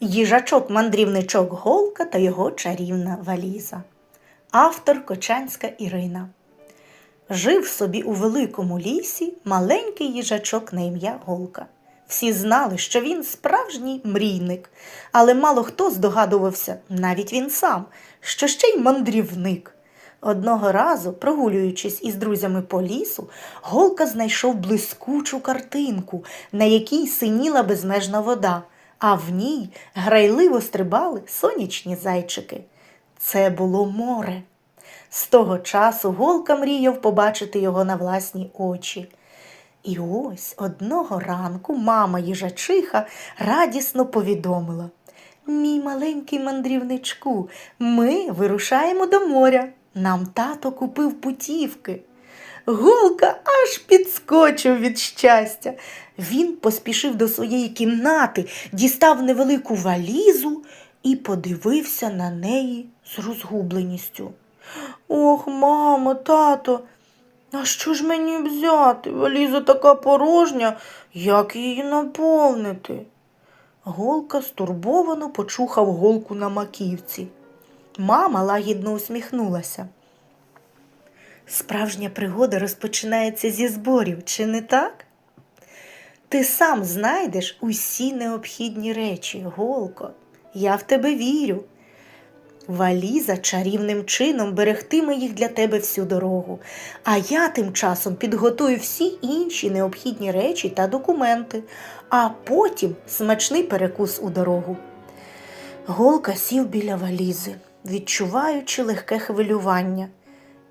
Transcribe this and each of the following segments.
Їжачок-мандрівничок Голка та його чарівна валіза. Автор Кочанська Ірина. Жив собі у великому лісі маленький їжачок на ім'я Голка. Всі знали, що він справжній мрійник, але мало хто здогадувався, навіть він сам, що ще й мандрівник. Одного разу, прогулюючись із друзями по лісу, Голка знайшов блискучу картинку, на якій синіла безмежна вода, а в ній грайливо стрибали сонячні зайчики. Це було море. З того часу Голка мріяв побачити його на власні очі. І ось одного ранку мама їжачиха радісно повідомила Мій маленький мандрівничку, ми вирушаємо до моря. Нам тато купив путівки. Голка аж підскочив від щастя. Він поспішив до своєї кімнати, дістав невелику валізу і подивився на неї з розгубленістю. Ох, мамо, тато, а що ж мені взяти? Валіза така порожня, як її наповнити? Голка стурбовано почухав голку на маківці. Мама лагідно усміхнулася. Справжня пригода розпочинається зі зборів, чи не так? Ти сам знайдеш усі необхідні речі, Голко. Я в тебе вірю. Валіза чарівним чином берегтиме їх для тебе всю дорогу, а я тим часом підготую всі інші необхідні речі та документи, а потім смачний перекус у дорогу. Голка сів біля валізи, відчуваючи легке хвилювання.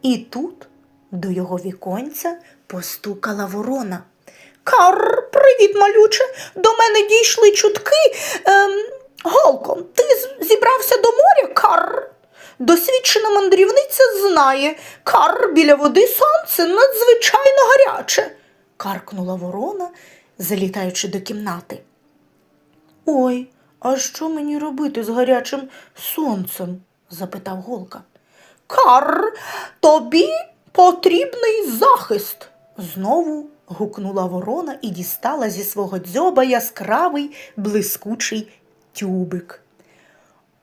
І тут до його віконця постукала ворона. Кар, привіт, малюче. До мене дійшли чутки. Ем, Голко, ти зібрався до моря, Кар? Досвідчена мандрівниця знає, кар біля води сонце надзвичайно гаряче, каркнула ворона, залітаючи до кімнати. Ой, а що мені робити з гарячим сонцем? запитав Голка. Кар, тобі потрібний захист. Знову гукнула ворона і дістала зі свого дзьоба яскравий блискучий тюбик.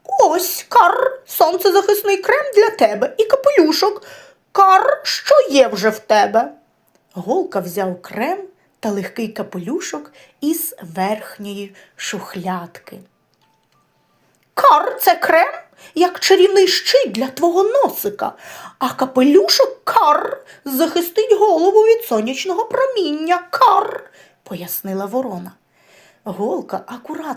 Ось, кар, сонцезахисний крем для тебе і капелюшок. Кар, що є вже в тебе? Голка взяв крем та легкий капелюшок із верхньої шухлядки. Кар це крем, як чарівний щит для твого носика, а капелюшок кар захистить голову від сонячного проміння. Кар, пояснила ворона. Голка акуратно